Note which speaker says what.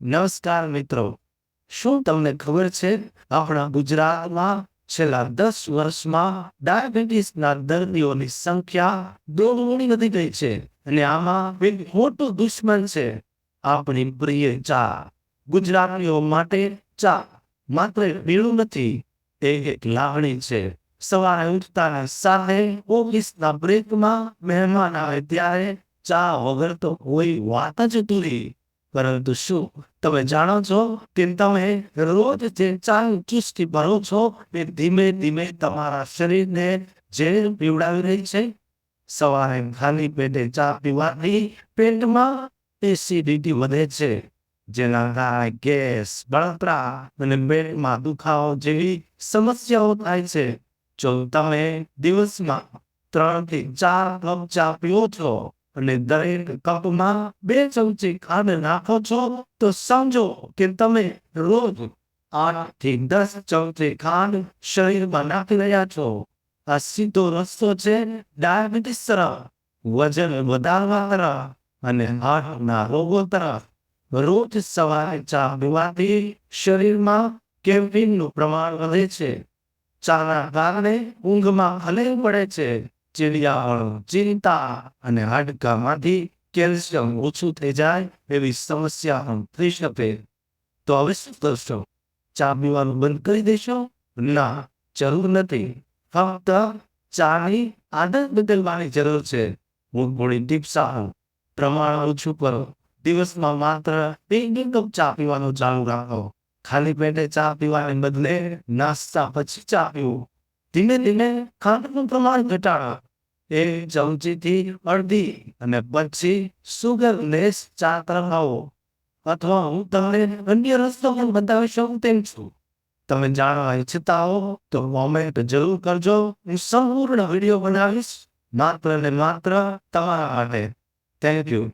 Speaker 1: નમસ્કાર મિત્રો. શું તમને ખબર છે? આપણા ગુજરાતમાં છેલ્લા દસ વર્ષમાં ડાયાબિટીસના દર્દીઓની સંખ્યા દોગણી વધી ગઈ છે અને આમાં એક મોટો દુશ્મન છે. આપણી પ્રિય ચા. ગુજરાતીઓ માટે ચા માત્ર પીળું નથી તે એક લાગણી છે. સવારે ઉઠતા સાથે ઓફિસના બ્રેકમાં મહેમાન આવે ત્યારે ચા વગર તો કોઈ વાત જ અધૂરી પરંતુ શું? તમે જાણો છો કે તમે રોજ જે ચાલ ચુસ્તી ભરો છો એ ધીમે ધીમે તમારા શરીરને ઝેર પીવડાવી રહી છે. સવારે ખાલી પેટે ચા પીવાથી પેટમાં એસિડિટી વધે છે, જેના કારણે ગેસ, બળતરા અને પેટમાં દુખાવો જેવી સમસ્યાઓ થાય છે. જો તમે દિવસમાં ત્રણથી ચાર કપ ચા પીવો છો અને દરેક કપમાં બે ચમચી ખાંડ નાખો છો તો સમજો કે તમે રોજ આઠથી દસ ચમચી ખાંડ શરીરમાં નાખી રહ્યા છો. આ સીધો રસ્તો છે ડાયાબિટીસ તરફ, વજન વધારવા તરફ અને હાર્ટના રોગો તરફ. રોજ સવારે ચા પીવાથી શરીરમાં કેફીનનું પ્રમાણ વધે છે. ચાના કારણે ઊંઘમાં ખલેલ પડે છે. ચીડિયાપણું ચિંતા અને હાડકામાંથી કેલ્શિયમ ઓછું થઈ જાય એવી સમસ્યા થઈ શકે. તો હવે શું કરશો? ચા પીવાનું બંધ કરી દેશો? ના, જરૂર નથી. ફક્ત ચાની આદત બદલવાની જરૂર છે. હું થોડી ટિપ્સ પ્રમાણ ઓછું કરો. દિવસમાં માત્ર બે કપ ચા પીવાનું ચાલુ રાખો. ખાલી પેટે ચા પીવાને બદલે નાસ્તા પછી ચા પીવું. ધીમે ધીમે ખાંડનું પ્રમાણ ઘટાડો. એક ચમચીથી અડધી અને પછી સુગર લેસ ચા આવો અથવા હું તમને અન્ય રસ્તો પણ બતાવી શકું તેમ છું. તમે જાણવા ઈચ્છતા હો તો કોમેન્ટ જરૂર કરજો. હું સંપૂર્ણ વીડિયો બનાવીશ. માત્ર ને માત્ર તમારા માટે. Thank you